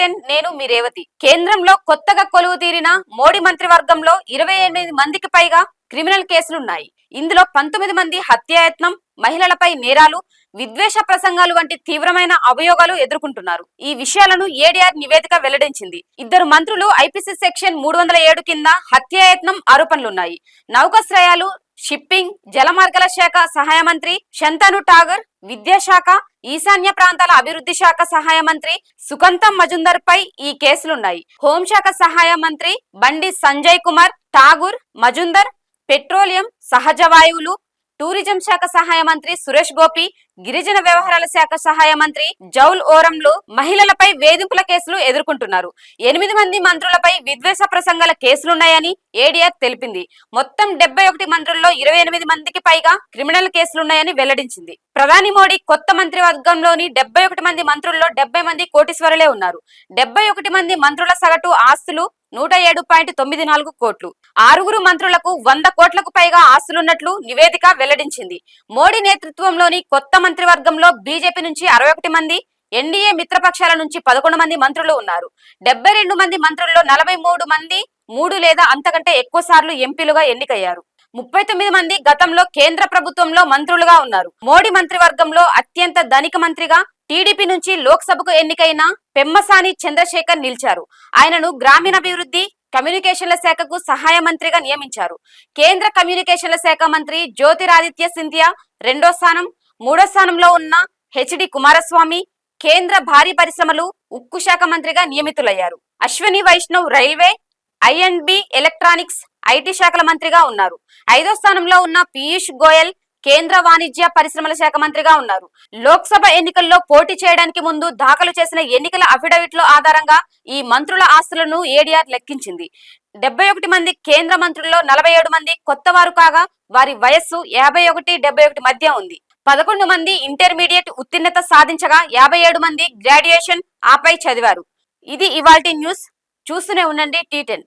Ten నేను మీ రేవతి. కేంద్రంలో కొత్తగా కొలువు తీరిన మోడీ మంత్రివర్గంలో ఇరవై ఎనిమిది మందికి పైగా క్రిమినల్ కేసులున్నాయి. ఇందులో పంతొమ్మిది మంది హత్యాయత్నం మహిళలపై నేరాలు విద్వేష ప్రసంగాలు వంటి తీవ్రమైన అభియోగాలు ఎదుర్కొంటున్నారు. ఈ విషయాలను ఏడీఆర్ నివేదిక వెల్లడించింది. ఇద్దరు మంత్రులు ఐపీసీ సెక్షన్ మూడు వందల ఏడు కింద హత్యాయత్నం ఆరోపణలున్నాయి. నౌకాశ్రయాలు షిప్పింగ్ జలమార్గాల శాఖ సహాయ మంత్రి శంతను టాగర్ విద్యాశాఖ ఈశాన్య ప్రాంతాల అభివృద్ధి శాఖ సహాయ మంత్రి సుకంతం మజుందర్ పై ఈ కేసులున్నాయి. హోంశాఖ సహాయ మంత్రి బండి సంజయ్ కుమార్ ఠాగూర్ మజుందర్ పెట్రోలియం సహజ వాయువులు టూరిజం శాఖ సహాయ మంత్రి సురేష్ గోపి గిరిజన వ్యవహారాల శాఖ సహాయ మంత్రి జౌల్ ఓరంలు మహిళలపై వేధింపుల కేసులు ఎదుర్కొంటున్నారు. ఎనిమిది మంది మంత్రులపై విద్వేష ప్రసంగాల కేసులున్నాయని ఏడీఆర్ తెలిపింది. మొత్తం డెబ్బై ఒకటి మంత్రుల్లో ఇరవై ఎనిమిది మందికి పైగా క్రిమినల్ కేసులున్నాయని వెల్లడించింది. ప్రధాని మోడీ కొత్త మంత్రివర్గంలోని డెబ్బై ఒకటి మంది మంత్రుల్లో డెబ్బై మంది కోటీశ్వరులే ఉన్నారు. డెబ్బై ఒకటి మంది మంత్రుల సగటు ఆస్తులు నూట ఏడు పాయింట్ తొమ్మిది నాలుగు కోట్లు. ఆరుగురు మంత్రులకు వంద కోట్లకు పైగా ఆస్తులున్నట్లు నివేదిక వెల్లడించింది. మోడీ నేతృత్వంలోని కొత్త మంత్రివర్గంలో బీజేపీ నుంచి అరవై ఒకటి మంది ఎన్డీఏ మిత్రపక్షాల నుంచి పదకొండు మంది మంత్రులు ఉన్నారు. డెబ్బై రెండు మంది మంత్రుల్లో నలభై మూడు మంది మూడు లేదా అంతకంటే ఎక్కువ సార్లు ఎంపీలుగా ఎన్నికయ్యారు. ముప్పై తొమ్మిది మంది గతంలో కేంద్ర ప్రభుత్వంలో మంత్రులుగా ఉన్నారు. మోడీ మంత్రివర్గంలో అత్యంత ధనిక మంత్రిగా టీడీపీ నుంచి లోక్సభకు ఎన్నికైన పెమ్మసాని చంద్రశేఖర్ నిలిచారు. ఆయనను గ్రామీణాభివృద్ధి కమ్యూనికేషన్ల శాఖకు సహాయ మంత్రిగా నియమించారు. కేంద్ర కమ్యూనికేషన్ల శాఖ మంత్రి జ్యోతిరాదిత్య సింధియా రెండో స్థానం మూడో స్థానంలో ఉన్న హెచ్డి కుమారస్వామి కేంద్ర భారీ పరిశ్రమలు ఉక్కు శాఖ మంత్రిగా నియమితులయ్యారు. Ashwini Vaishnaw railway I and B electronics IT శాఖల మంత్రిగా ఉన్నారు. ఐదో స్థానంలో ఉన్న పీయూష్ గోయల్ కేంద్ర వాణిజ్య పరిశ్రమల శాఖ మంత్రిగా ఉన్నారు. లోక్సభ ఎన్నికల్లో పోటీ చేయడానికి ముందు దాఖలు చేసిన ఎన్నికల అఫిడవిట్లో ఆధారంగా ఈ మంత్రుల ఆస్తులను ఏడీఆర్ లెక్కించింది. డెబ్బై ఒకటి మంది కేంద్ర మంత్రుల్లో నలభై ఏడు మంది కొత్త వారు కాగా వారి వయస్సు యాభై ఒకటి డెబ్బై ఒకటి మధ్య ఉంది. పదకొండు మంది ఇంటర్మీడియట్ ఉత్తీర్ణత సాధించగా యాభై ఏడు మంది గ్రాడ్యుయేషన్ ఆపై చదివారు. ఇది ఇవాల్టి న్యూస్. చూస్తూనే ఉండండి టీ టెన్.